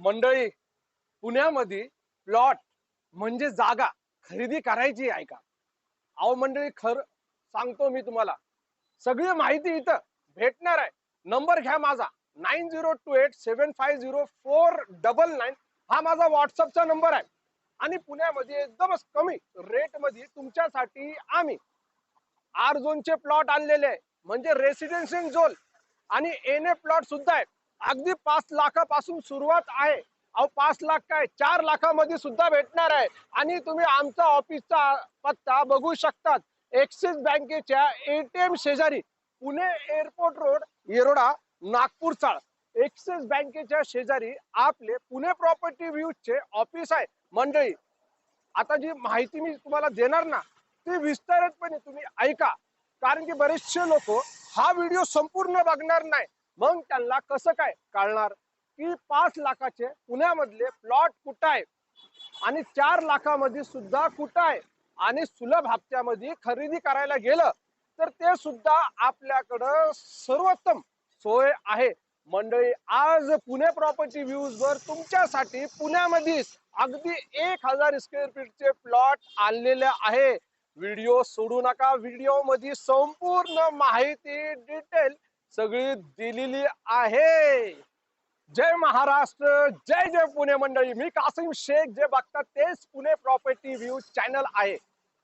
मंडळी पुण्यामध्ये प्लॉट म्हणजे जागा खरेदी करायची आहे का? अहो मंडळी खर सांगतो मी तुम्हाला. सगळी माहिती इथं भेटणार आहे. नंबर घ्या माझा. Nine zero two eight seven five zero four double nine हा माझा व्हॉट्सअपचा नंबर आहे. आणि पुण्यामध्ये एकदमच कमी रेटमध्ये तुमच्यासाठी आम्ही आर झोनचे प्लॉट आणलेले आहे. म्हणजे रेसिडेन्शियल झोन आणि एन ए प्लॉट सुद्धा आहे. अगदी पाच लाखापासून सुरुवात आहे. अहो पाच लाख काय? चार लाखामध्ये सुद्धा भेटणार आहे. आणि तुम्ही आमचा ऑफिसचा पत्ता बघू शकतात. एक्सिस बँकेच्या एटीएम शेजारी Pune airport road Yerawada Nagpur Chawl. Axis बँकेच्या शेजारी आपले पुणे प्रॉपर्टी व्ह्यूजचे ऑफिस आहे मंडळी. आता जी माहिती मी तुम्हाला देणार ना ती विस्तारितपणे तुम्ही ऐका. कारण की बरेचसे लोक हा व्हिडिओ संपूर्ण बघणार नाही. मग त्यांना कसं काय कळणार? की पाच लाखाचे पुण्यामधले प्लॉट कुठं आहे आणि चार लाखामध्ये सुद्धा कुठं आहे आणि सुलभ हप्त्यामध्ये खरेदी करायला गेलं तर ते सुद्धा आपल्याकडं सर्वोत्तम सोय आहे. मंडळी आज पुणे प्रॉपर्टी व्ह्यूज वर तुमच्यासाठी पुण्यामध्ये अगदी एक हजार स्क्वेअर फीटचे प्लॉट आणलेले आहे. व्हिडिओ सोडू नका. व्हिडिओमध्ये संपूर्ण माहिती डिटेल सगळी दिलेली आहे. जय महाराष्ट्र जय जय पुणे मंडळी. मी कासिम शेख जे बघतात तेच पुणे प्रॉपर्टी व्ह्यू चॅनल आहे.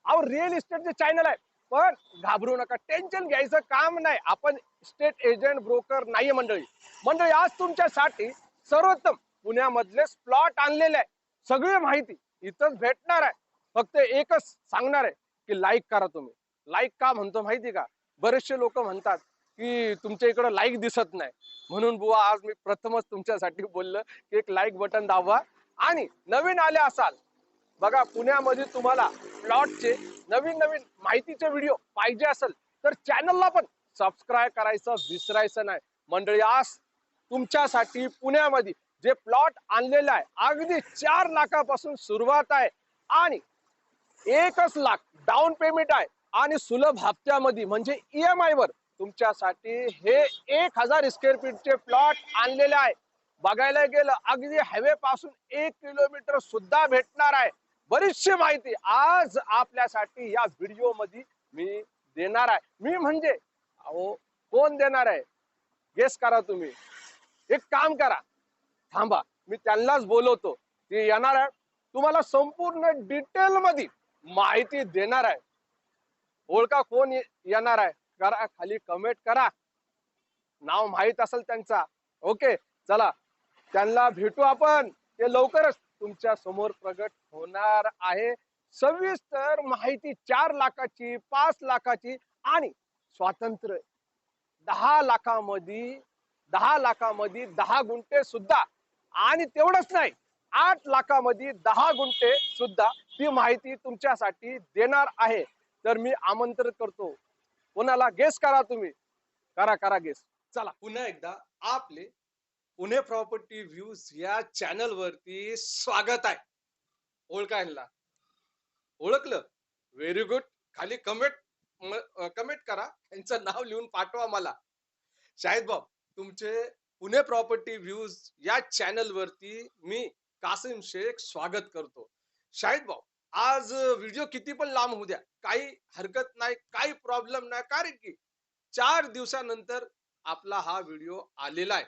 अहो रिअल इस्टेटचे चॅनल आहे पण घाबरू नका. टेन्शन घ्यायचं काम नाही. आपण स्टेट एजंट ब्रोकर नाहीये मंडळी. मंडळी आज तुमच्यासाठी सर्वोत्तम पुण्यामधले प्लॉट आणलेले आहे. सगळी माहिती इथंच भेटणार आहे. फक्त एकच सांगणार आहे की लाईक करा तुम्ही. लाईक का म्हणतो माहिती का? बरेचसे लोक म्हणतात की तुमच्या इकडं लाईक दिसत नाही. म्हणून बुवा आज मी प्रथमच तुमच्यासाठी बोललं की एक लाईक बटन दाबवा. आणि नवीन आले असाल बघा पुण्यामध्ये तुम्हाला प्लॉटचे नवीन नवीन माहितीचे व्हिडिओ पाहिजे असेल तर चॅनलला पण सबस्क्राईब करायचं विसरायचं नाही. मंडळी आज तुमच्यासाठी पुण्यामध्ये जे प्लॉट आणलेलं आहे अगदी चार लाखापासून सुरुवात आहे. आणि एकच लाख डाऊन पेमेंट आहे. आणि सुलभ हप्त्यामध्ये म्हणजे ई एम आय वर तुमच्यासाठी हे एक हजार स्क्वेअर फीटचे प्लॉट आणलेले आहे. बघायला गेलं अगदी हायवे पासून एक किलोमीटर सुद्धा भेटणार आहे. बरीचशी माहिती आज आपल्यासाठी या व्हिडिओमध्ये मी देणार आहे. मी म्हणजे अहो कोण देणार आहे? गेस करा तुम्ही. एक काम करा. थांबा मी त्यांनाच बोलवतो. ते येणार आहे. तुम्हाला संपूर्ण डिटेल मध्ये माहिती देणार आहे. ओळखा कोण येणार आहे. करा खाली कमेंट करा. नाव माहीत असेल त्यांचा. ओके चला. त्यांना भेटू आपण. ते लवकरच तुमच्यासमोर प्रगट होणार आहे. सविस्तर माहिती चार लाखाची पाच लाखाची आणि स्वातंत्र्य. दहा लाखामध्ये दहा लाखामध्ये दहा गुंठे सुद्धा. आणि तेवढंच नाही आठ लाखामध्ये दहा गुंठे सुद्धा ती माहिती तुमच्यासाठी देणार आहे. तर मी आमंत्रित करतो. कोणाला गेस करा तुम्ही. करा करा गेस चला. पुन्हा एकदा आपले पुणे प्रॉपर्टी व्ह्यूज या चॅनल वरती स्वागत आहे. ओळखायला ओळखलं? व्हेरी गुड खाली कमेंट कमेंट करा. त्यांचं नाव लिहून पाठवा मला. शाहिद बाब तुमचे पुणे प्रॉपर्टी व्ह्यूज या चॅनल वरती मी कासिम शेख स्वागत करतो. शाहिद भाऊ आज व्हिडिओ किती पण लांब होऊ द्या. काही हरकत नाही काही प्रॉब्लेम नाही. कारण की चार दिवसानंतर आपला हा व्हिडिओ आलेला आहे.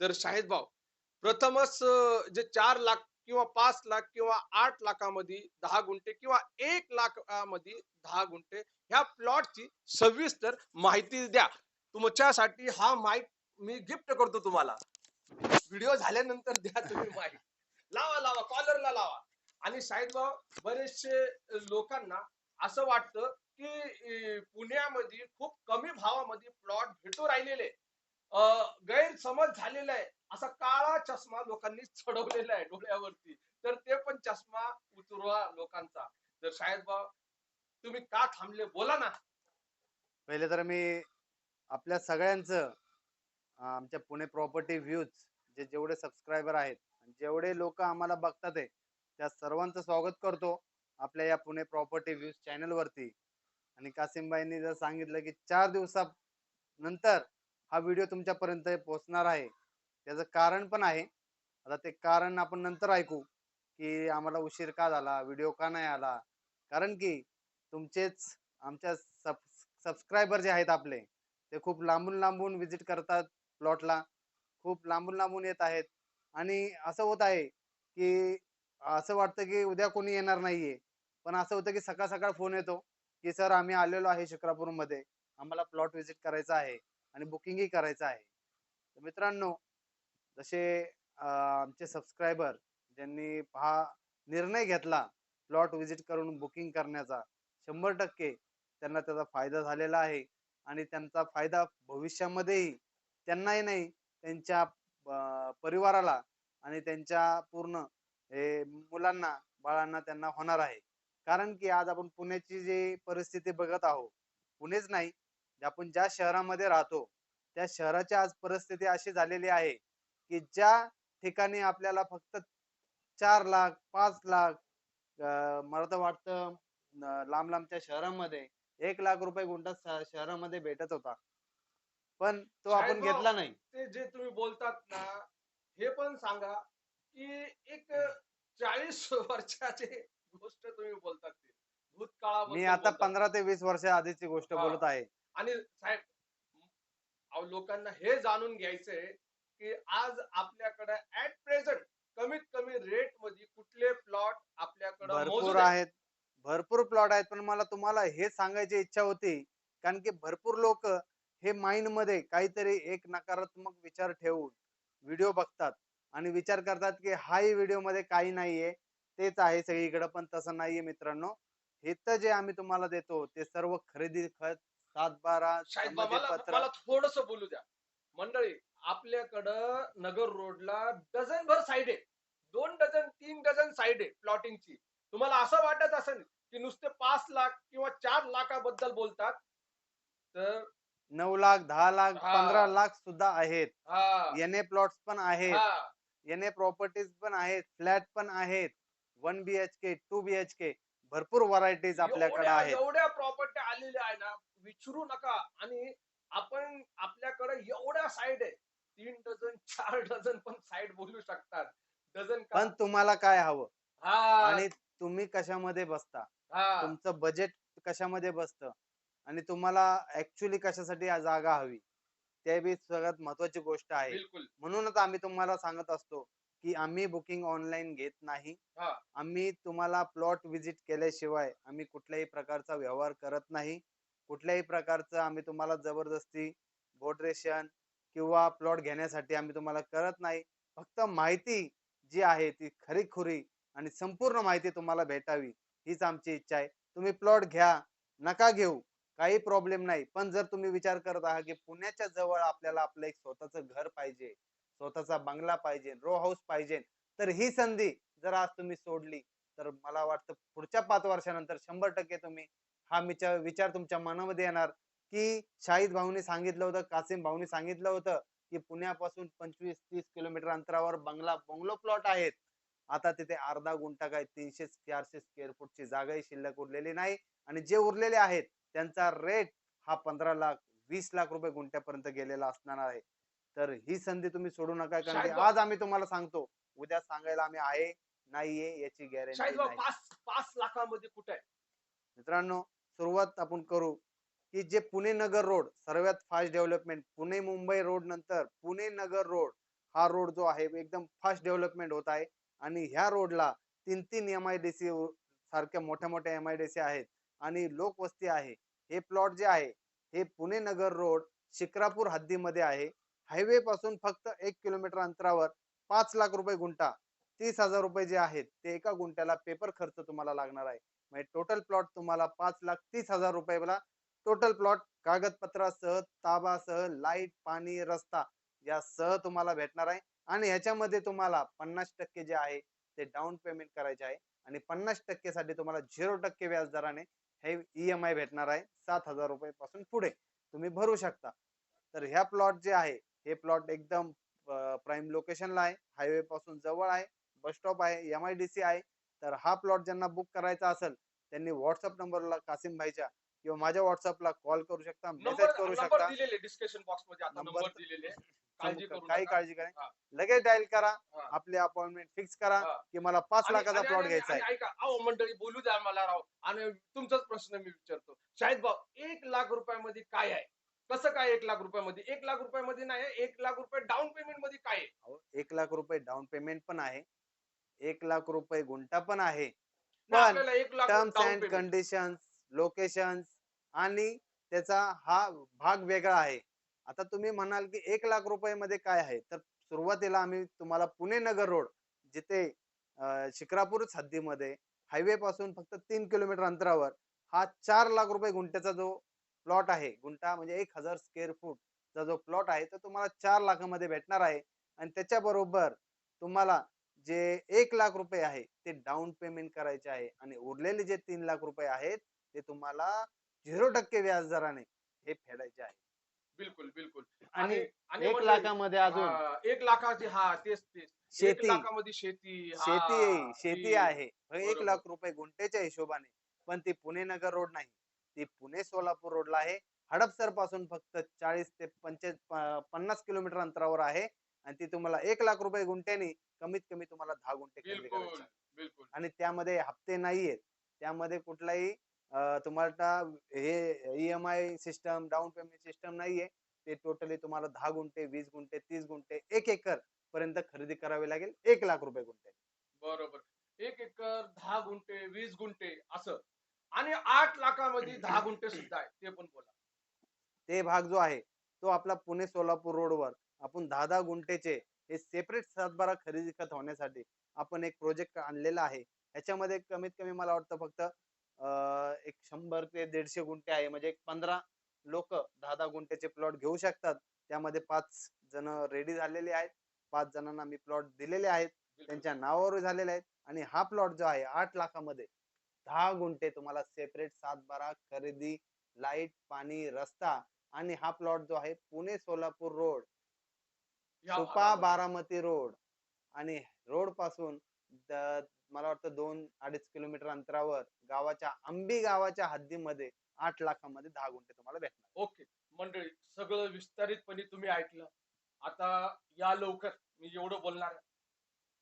तर शाहिद भाऊ प्रथमच जे चार लाख किंवा पाच लाख किंवा आठ लाखामध्ये दहा गुंठे किंवा एक लाखामध्ये दहा गुंठे ह्या प्लॉटची सविस्तर माहिती द्या. तुमच्यासाठी हा माईक मी गिफ्ट करतो तुम्हाला. व्हिडिओ झाल्यानंतर द्या तुम्ही माईक लावा लावा कॉलरला लावा. आणि साहेबराव बरेचसे लोकांना असं वाटतं की पुण्यामध्ये खूप कमी भावामध्ये प्लॉट भेटू राहिलेले गैरसमज झालेला आहे. असा काळा चष्मा लोकांनी चढवलेला आहे डोळ्यावरती. तर ते पण चष्मा उतरवा लोकांचा. तर साहेबराव तुम्ही का थांबले? बोला ना. पहिले तर मी आपल्या सगळ्यांचं आमच्या पुणे प्रॉपर्टी व्ह्यूज जे जेवढे सबस्क्रायबर आहेत जेवढे लोक आम्हाला बघतात आहे त्या सर्वांचं स्वागत करतो आपल्या या पुणे प्रॉपर्टी व्ह्यूज चॅनल वरती. आणि कासिमबाईंनी जर सांगितलं की चार दिवसानंतर हा व्हिडिओ तुमच्यापर्यंत पोहोचणार आहे त्याचं कारण पण आहे. आता ते कारण आपण नंतर ऐकू की आम्हाला उशीर का झाला व्हिडिओ का नाही आला. कारण की तुमचेच आमच्या सब सबस्क्रायबर जे आहेत आपले ते खूप लांबून लांबून विजिट करतात प्लॉटला. खूप लांबून लांबून येत आहेत. आणि असं होत आहे की असं वाटतं की उद्या कोणी येणार नाहीये. पण असं होतं की सकाळ सकाळ फोन येतो की सर आम्ही आलेलो आहे शुक्रापूरमध्ये. आम्हाला प्लॉट व्हिजिट करायचा आहे आणि बुकिंगही करायचं आहे. तर मित्रांनो जसे आमचे सबस्क्रायबर ज्यांनी हा निर्णय घेतला प्लॉट व्हिजिट करून बुकिंग करण्याचा शंभर टक्के त्यांना त्याचा फायदा झालेला आहे आणि त्यांचा फायदा भविष्यामध्येही त्यांनाही नाही त्यांच्या परिवाराला आणि त्यांच्या पूर्ण हे मुलांना बाळांना त्यांना होणार आहे. कारण की आज आपण पुण्याची जी परिस्थिती बघत आहोत पुणेच नाही जे आपण ज्या शहरामध्ये राहतो त्या शहराची आज परिस्थिती अशी झालेली आहे की ज्या ठिकाणी आपल्याला फक्त चार लाख पाच लाख मला तर वाटतं लांब लांबच्या शहरामध्ये एक लाख रुपये गुंठा शहरामध्ये भेटत होता. पण तो आपण घेतला नाही. ते जे तुम्ही बोलतात ना हे पण सांगा. की एक चाळीस वर्षाचे गोष्ट तुम्ही बोलतात ते. भूतकाळाबद्दल मी आता. पंधरा ते वीस वर्ष आधीची गोष्ट हा. बोलत आहे. आणि साहेब अहो, लोकांना हे जाणून घ्यायचंय की आज आपल्याकडे ऍट प्रेझेंट कमीत कमी रेटमध्ये कुठले प्लॉट आपल्याकडे भरपूर आहेत. भरपूर प्लॉट आहेत पण मला तुम्हाला हे सांगायची इच्छा होती कारण की भरपूर लोक हे माइंडमध्ये काहीतरी एक नकारात्मक विचार ठेवून व्हिडिओ बघतात. आणि विचार करतात की हाही व्हिडिओमध्ये काही नाहीये. तेच आहे सगळीकडे पण तसं नाहीये मित्रांनो. हे तर जे आम्ही तुम्हाला देतो ते सर्व खरेदी खत सात बारा मला थोडस बोलू द्या. मंडळी आपल्याकडं नगर रोडला डझन भर साईड आहे दोन डझन तीन डझन साईड आहे प्लॉटिंगची तुम्हाला असं वाटत असेल की नुसते पाच लाख किंवा चार लाखाबद्दल बोलतात तर नऊ लाख दहा लाख. पंधरा लाख सुद्धा आहेत. एन प्लॉट्स पण आहेत. एन ए प्रॉपर्टीज पण आहेत फ्लॅट पण आहेत one B H K two B H K भरपूर व्हरायटीज आपल्याकडे आहेत. एवढ्या प्रॉपर्टी आलेल्या आहे ना विचारू नका. आणि आपण आपल्याकडे एवढ्या साईड आहे तीन डझन चार डझन पण साईड बोलू शकतात. डझन पण तुम्हाला काय हवं? हा. आणि तुम्ही कशामध्ये बसता? तुमचं बजेट कशामध्ये बसतं? आणि तुम्हाला ऍक्च्युली कशासाठी जागा हवी? ते बी सगळ्यात महत्वाची गोष्ट आहे. बिलकुल. म्हणूनच आम्ही तुम्हाला सांगत असतो की आम्ही बुकिंग ऑनलाईन घेत नाही. हा. आम्ही तुम्हाला प्लॉट व्हिजिट केल्याशिवाय आम्ही कुठल्याही प्रकारचा व्यवहार करत नाही. कुठल्याही प्रकारचं आम्ही तुम्हाला जबरदस्ती बोट रेशन किंवा प्लॉट घेण्यासाठी आम्ही तुम्हाला करत नाही. फक्त माहिती जी आहे ती खरीखुरी आणि संपूर्ण माहिती तुम्हाला भेटावी हीच आमची इच्छा आहे. तुम्ही प्लॉट घ्या नका घेऊ. काही प्रॉब्लेम नाही. पण जर तुम्ही विचार करत आहात की पुण्याच्या जवळ आपल्याला आपलं एक स्वतःचं घर पाहिजे स्वतःचा बंगला पाहिजे रो हाऊस पाहिजे तर ही संधी जर आज तुम्ही सोडली तर मला वाटतं पुढच्या पाच वर्षानंतर शंभर टक्के तुम्ही हा विचार विचार तुमच्या मनामध्ये येणार की शाहिद भाऊनी सांगितलं होतं कासिम भाऊनी सांगितलं होतं की पुण्यापासून पंचवीस तीस किलोमीटर अंतरावर बंगला बंगलो प्लॉट आहेत. आता तिथे अर्धा गुंठा काय तीनशे चारशे स्क्वेअर फूटची जागाही शिल्लक उरलेली नाही आणि जे उरलेले आहेत त्यांचा रेट हा पंधरा लाख वीस लाख रुपये गुंठ्यापर्यंत गेलेला असणार आहे. तर ही संधी तुम्ही सोडू नका कारण की आज आम्ही तुम्हाला सांगतो उद्या सांगायला आम्ही आहे नाहीये याची गॅरंटी पाच पाच लाखामध्ये कुठे आहे? मित्रांनो सुरुवात आपण करू की जे पुणे नगर रोड सर्वात fast development Pune Mumbai road नंतर पुणे नगर रोड हा रोड जो आहे एकदम फास्ट डेव्हलपमेंट होत आहे. आणि ह्या रोडला तीन तीन एम आय डी सी सारख्या मोठ्या मोठ्या एम आय डी सी आहेत. आणि लोकवस्ती आहे. हे प्लॉट जे आहे हे पुणे नगर रोड शिक्रापूर हद्दीमध्ये आहे. हायवे पासून फक्त एक किलोमीटर अंतरावर पाच लाख रुपये गुंठा तीस हजार रुपये जे आहेत ते एका गुंठ्याला पेपर खर्च तुम्हाला लागणार आहे. म्हणजे टोटल प्लॉट तुम्हाला पाच लाख तीस हजार रुपयाला टोटल प्लॉट कागदपत्रासह ताबासह लाइट पाणी रस्ता या सह तुम्हाला भेटणार आहे. आणि ह्याच्यामध्ये तुम्हाला पन्नास टक्के जे आहे ते डाऊन पेमेंट करायचे आहे. आणि पन्नास टक्के साठी तुम्हाला झिरो टक्के व्याजदराने व्याज दराने हे ईएमआय भेटणार आहे सात हजार रुपये पासून पुढे. तुम्ही भरू शकता. तर ह्या प्लॉट जे आहे हे प्लॉट एकदम प्राईम लोकेशनला आहे. हायवे पासून जवळ आहे. बस स्टॉप आहे. एम आय डी सी आहे. तर हा प्लॉट ज्यांना बुक करायचा असेल त्यांनी व्हॉट्सअप नंबरला कासिम भाईच्या किंवा माझ्या व्हॉट्सअपला कॉल करू शकता. मेसेज करू शकता. दिलेले डिस्क्रिप्शन बॉक्समध्ये काळजी करू काही नका. काळजी करा. हा. लगेच डायल करा. हा. आपली अपॉइंटमेंट फिक्स करा हा. की मला पाच आणि- लाखाचा आणि- प्लॉट आणि- घ्यायचा आहे. आणि ऐका अहो मंडळी बोलू द्या मला राव. आणि तुमचाच प्रश्न मी विचारतो. शाहिद भाऊ एक लाख रुपयामध्ये काय आहे? कसं काय एक लाख रुपयामध्ये? एक लाख रुपयामध्ये नाही एक लाख रुपये डाऊन पेमेंटमध्ये काय आहे? अहो, एक लाख रुपये डाऊन पेमेंट पण आहे. एक लाख रुपये गुंठा पण आहे. पण आपल्याला एक lakh terms down and payment conditions locations आणि त्याचा हा भाग वेगळा आहे. आता तुम्ही म्हणाल की एक लाख रुपये मध्ये काय आहे? तर सुरुवातीला आम्ही तुम्हाला पुणे नगर रोड जिथे शिक्रापूर हद्दीमध्ये हायवे पासून फक्त तीन किलोमीटर अंतरावर हा चार लाख रुपये गुंठ्याचा जो प्लॉट आहे गुंठा म्हणजे एक हजार स्क्वेअर फूटचा जो प्लॉट आहे तो तुम्हाला चार लाखामध्ये भेटणार आहे. आणि त्याच्याबरोबर तुम्हाला जे एक लाख रुपये आहे ते डाऊन पेमेंट करायचे आहे आणि उरलेले जे तीन लाख रुपये आहेत ते तुम्हाला झिरो टक्के व्याज दराने हे फेडायचे आहे. बिलकुल बिलकुल. आणि आणि एक मंडळी, लाखामध्ये अजून? हा, एक लाखाची हा तेच तेच. एक शेती. लाखामध्ये शेती हा, शेती शेती ती- आहे. एक बरोबर. लाख रुपये गुंठेच्या हिशोबाने. पण ती पुणे नगर रोड नाही. ती पुणे सोलापूर रोडला आहे. हडपसरपासून फक्त चाळीस ते पंचे प- पन्नास किलोमीटर अंतरावर आहे. आणि ती तुम्हाला एक लाख रुपये गुंठ्यानी कमीत कमी तुम्हाला दहा गुंठे खरेदी बिलकुल करायचे आहे. बिलकुल. आणि त्यामध्ये हप्ते नाहीयेत. त्यामध्ये कुठलाही तुम्हाला हे E M I system down payment system नाहीये. ते टोटली तुम्हाला दहा गुंठे वीस गुंठे तीस गुंठे एक एकर पर्यंत खरेदी करावी लागेल. एक लाख रुपये गुंठे. बरोबर. एक एकर दहा गुंठे वीस गुंठे असं. आणि आठ लाखामध्ये दहा गुंठे सुद्धा आहे ते पण बोला. ते भाग जो आहे तो आपला पुणे सोलापूर रोडवर आपण दहा दहा गुंठेचे हे सेपरेट सातबारा खरेदी खत होण्यासाठी आपण एक प्रोजेक्ट आणलेला आहे. ह्याच्यामध्ये कमीत कमी मला वाटतं फक्त एक शंभर ते दीडशे गुंठे आहे. म्हणजे एक पंधरा लोक दहा दहा गुंठ्याचे प्लॉट घेऊ शकतात. त्यामध्ये पाच जण रेडी झालेले आहेत. पाच जणांना मी प्लॉट दिलेले आहेत. त्यांच्या नावावर झालेले आहेत. आणि हा प्लॉट जो आहे आठ लाखामध्ये दहा गुंठे तुम्हाला सेपरेट सात बारा खरेदी लाइट पाणी रस्ता आणि हा प्लॉट जो आहे पुणे सोलापूर रोड सुपा. बारामती रोड आणि रोडपासून मला वाटतं दोन अडीच किलोमीटर अंतरावर गावाच्या आंबी गावाच्या हद्दीमध्ये आठ लाखामध्ये दहा गुंठे तुम्हाला भेटणार. ओके. मंडळी सगळं विस्तारितपणे तुम्ही ऐकलं. आता या लवकर मी एवढं बोलणार.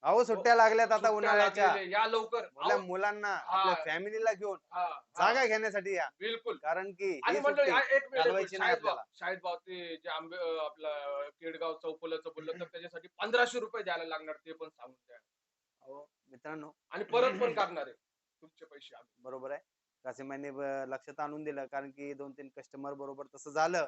अहो सुट्ट्या लागल्यात आता सुट्ट्या उन्हाळ्याच्या. लागलेल्या, या लवकर. आपल्या अहो, मुलांना हा. आपल्या फॅमिलीला घेऊन हा, हा, जागा घेण्यासाठी या. बिलकुल. कारण की ही आणि मंडळी सुट्टी आ- एक मिनिट. घालवायची नाही शाहिद भाऊ आपल्याला. शाहिद भाऊ ते जे आंबे अं, आपलं केडगाव चौफुलाचं बोललं तर त्याच्यासाठी पंधराशे रुपये द्यायला लागणार ते पण सांगून द्या. अहो, मित्रांनो. आणि परत पण करणार आहे. तुमचे पैसे आम्ही. बरोबर आहे. कासिम यांनी ब- लक्षात आणून दिलं. कारण की दोन तीन कस्टमर बरोबर तसं झालं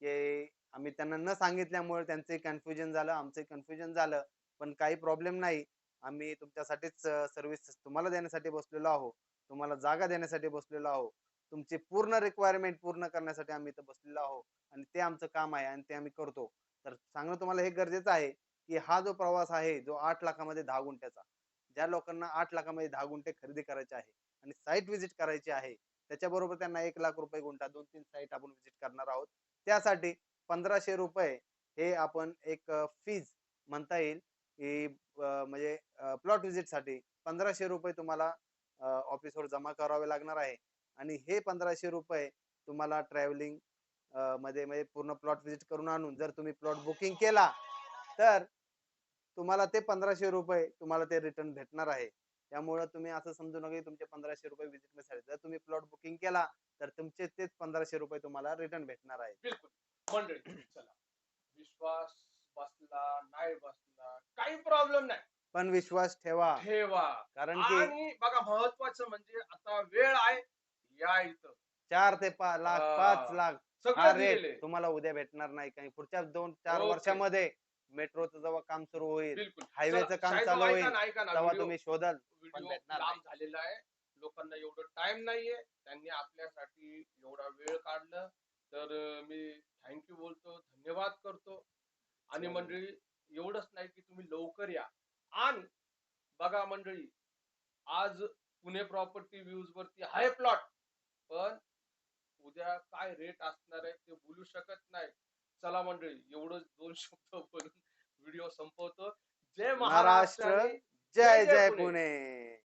की आम्ही त्यांना न सांगितल्यामुळे त्यांचे कन्फ्युजन झालं आमचे कन्फ्युजन झालं. पण काही प्रॉब्लेम नाही. आम्ही तुमच्यासाठीच सर्व्हिस तुम्हाला देण्यासाठी बसलेलो आहोत. तुम्हाला जागा देण्यासाठी बसलेलो आहोत. तुमची पूर्ण रिक्वायरमेंट पूर्ण करण्यासाठी आम्ही इथं बसलेलो आहोत. आणि ते आमचं काम आहे आणि ते आम्ही करतो. तर सांगणं तुम्हाला हे गरजेचं आहे की हा जो प्रवास आहे जो आठ लाखामध्ये दहा गुंठ्याचा ज्या लोकांना आठ लाखामध्ये दहा गुंठे खरेदी करायचे आहे आणि साईट व्हिजिट करायची आहे त्याच्याबरोबर त्यांना एक लाख रुपये गुंठा दोन तीन साईट आपण व्हिजिट करणार आहोत. त्यासाठी पंधराशे रुपये हे आपण एक फीज म्हणता येईल की म्हणजे प्लॉट व्हिजिटसाठी पंधराशे रुपये तुम्हाला ऑफिसवर जमा करावे लागणार आहे. आणि हे पंधराशे रुपये तुम्हाला ट्रॅव्हलिंगमध्ये म्हणजे पूर्ण प्लॉट व्हिजिट करून आणून जर तुम्ही प्लॉट बुकिंग केला तर तुम्हाला ते पंधराशे रुपये तुम्हाला ते रिटर्न भेटणार आहे. त्यामुळे तुम्ही असं समजू नका की तुमचे पंधराशे रुपये व्हिजिटमध्ये जर तुम्ही प्लॉट बुकिंग केला तर तुमचे तेच पंधराशे रुपये तुम्हाला रिटर्न भेटणार आहे. बिलकुल. मंडळी चला. विश्वास बसला नाही बसला काही प्रॉब्लेम नाही. पण विश्वास ठेवा. ठेवा. कारण की बघा महत्वाचं म्हणजे आता वेळ आहे. या इथं. चार ते पाच लाख. पाच लाख. सगळं. तुम्हाला उद्या भेटणार नाही. काही पुढच्या दोन चार. वर्षामध्ये मेट्रोचं जेव्हा काम सुरू होईल बिलकुल. हायवेचं काम चालू होईल, ऐका ना, ऐका ना, तेव्हा तुम्ही शोधाल. व्हिडिओ भेटणार लांब झालेला आहे. लोकांना एवढं टाइम नाहीये. त्यांनी आपल्यासाठी एवढा वेळ काढला. तर अं, मी थँक्यू बोलतो धन्यवाद करतो. आणि चालेल. मंडळी एवढंच नाही की तुम्ही लवकर या. आणि बघा मंडळी आज पुणे प्रॉपर्टी व्ह्यूज वरती आहे प्लॉट पण उद्या काय रेट असणार आहे ते बोलू शकत नाही. चला मंडळी एवढंच दोन शब्द बोलून व्हिडिओ संपवतो जय महाराष्ट्र जय जय. पुणे